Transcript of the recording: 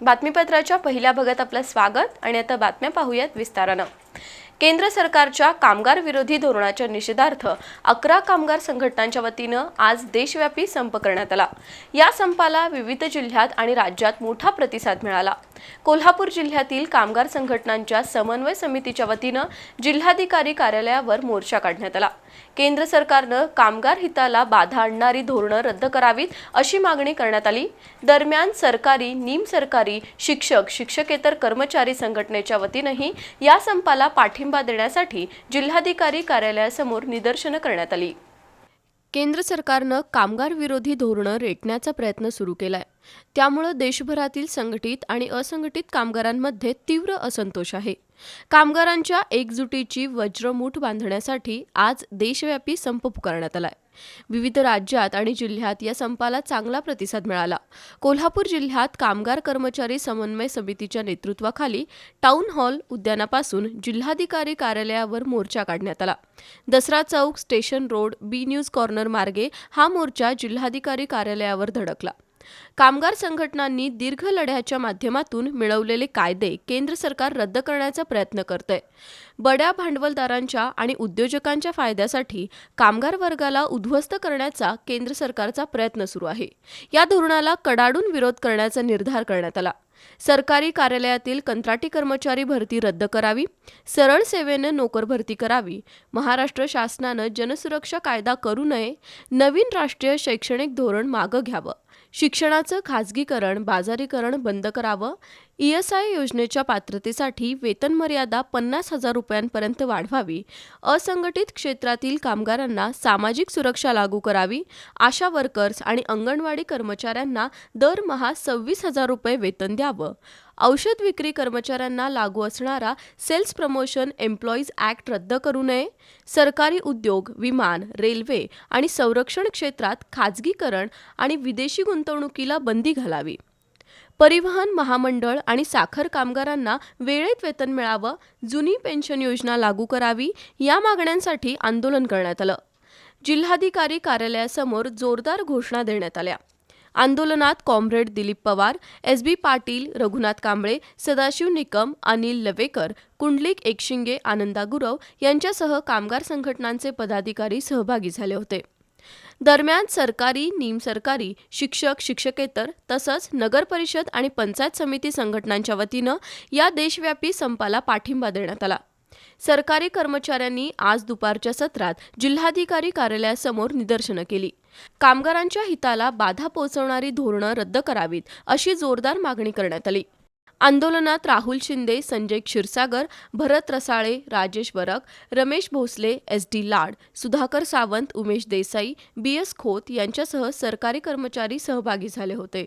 बातमीपत्राच्या पहिल्या भागात आपलं स्वागत आणि आता बातम्या पाहूयात विस्तारानं. केंद्र सरकारच्या कामगार विरोधी धोरणाच्या निषेधार्थ अकरा कामगार संघटनांच्या वतीनं आज देशव्यापी संप करण्यात आला. या संपाला विविध जिल्ह्यात आणि राज्यात मोठा प्रतिसाद मिळाला. कोल्हापूर जिल्ह्यातील कामगार संघटनांच्या समन्वय समितीच्या वतीनं जिल्हाधिकारी कार्यालयावर मोर्चा काढण्यात आला. केंद्र सरकारनं कामगार हिताला बाधा आणणारी धोरणं रद्द करावीत अशी मागणी करण्यात आली. दरम्यान सरकारी निम सरकारी शिक्षक शिक्षकेतर कर्मचारी संघटनेच्या वतीनंही या संपाला पाठिंबा देण्यासाठी जिल्हाधिकारी कार्यालयासमोर निदर्शनं करण्यात आली. केंद्र सरकारनं कामगार विरोधी धोरणं रेटण्याचा प्रयत्न सुरू केलाय. त्यामुळं देशभरातील संघटित आणि असंघटित कामगारांमध्ये तीव्र असंतोष आहे. कामगारांच्या एकजुटीची वज्रमूठ बांधण्यासाठी आज देशव्यापी संप पुकारण्यात आलाय. विविध राज्यात आणि जिल्ह्यात या संपाला चांगला प्रतिसाद मिळाला. कोल्हापूर जिल्ह्यात कामगार कर्मचारी समन्वय समितीच्या नेतृत्वाखाली टाउन हॉल उद्यानापासून जिल्हाधिकारी कार्यालयावर मोर्चा काढण्यात आला. Dasara Chowk station road B news corner मार्गे हा मोर्चा जिल्हाधिकारी कार्यालयावर धडकला. कामगार संघटनांनी दीर्घ लढ्याच्या माध्यमातून मिळवलेले कायदे केंद्र सरकार रद्द करण्याचा प्रयत्न करतंय. बड्या भांडवलदारांच्या आणि उद्योजकांच्या फायद्यासाठी कामगार वर्गाला उद्ध्वस्त करण्याचा केंद्र सरकारचा प्रयत्न सुरू आहे. या धोरणाला कडाडून विरोध करण्याचा निर्धार करण्यात आला. सरकारी कार्यालयातील कंत्राटी कर्मचारी भरती रद्द करावी सरळ सेवेनं नोकर भरती करावी महाराष्ट्र शासनानं जनसुरक्षा कायदा करू नये नवीन राष्ट्रीय शैक्षणिक धोरण मागं घ्यावं शिक्षणाचं खाजगीकरण बाजारीकरण बंद करावं. ई एस आय योजनेच्या पात्रतेसाठी वेतन मर्यादा पन्नास हजार रुपयांपर्यंत वाढवावी. असंघटित क्षेत्रातील कामगारांना सामाजिक सुरक्षा लागू करावी. आशा वर्कर्स आणि अंगणवाडी कर्मचाऱ्यांना दरमहा सव्वीस हजार रुपये वेतन द्यावं. औषध विक्री कर्मचाऱ्यांना लागू असणारा सेल्स प्रमोशन एम्प्लॉईज ॲक्ट रद्द करू नये. सरकारी उद्योग विमान रेल्वे आणि संरक्षण क्षेत्रात खाजगीकरण आणि विदेशी गुंतवणुकीला बंदी घालावी. परिवहन महामंडळ आणि साखर कामगारांना वेळेत वेतन मिळावं जुनी पेन्शन योजना लागू करावी या मागण्यांसाठी आंदोलन करण्यात आलं. जिल्हाधिकारी कार्यालयासमोर जोरदार घोषणा देण्यात आल्या. आंदोलनात comrade Dilip Pawar S B Patil Raghunath Kamble Sadashiv Nikam Anil Lavekar Kundalik Ekshinge Ananda Gurav यांच्यासह कामगार संघटनांचे पदाधिकारी सहभागी झाले होते. दरम्यान सरकारी निमसरकारी शिक्षक शिक्षकेतर तसंच नगरपरिषद आणि पंचायत समिती संघटनांच्या वतीनं या देशव्यापी संपाला पाठिंबा देण्यात आला. सरकारी कर्मचाऱ्यांनी आज दुपारच्या सत्रात जिल्हाधिकारी कार्यालयासमोर निदर्शनं केली. कामगारांच्या हिताला बाधा पोहोचवणारी धोरणं रद्द करावीत अशी जोरदार मागणी करण्यात आली. आंदोलनात Rahul Shinde Sanjay Kshirsagar Bharat Rasale Rajesh Barak Ramesh Bhosale S D Lad Sudhakar Sawant Umesh Desai B S Khot यांच्यासह सरकारी कर्मचारी सहभागी झाले होते.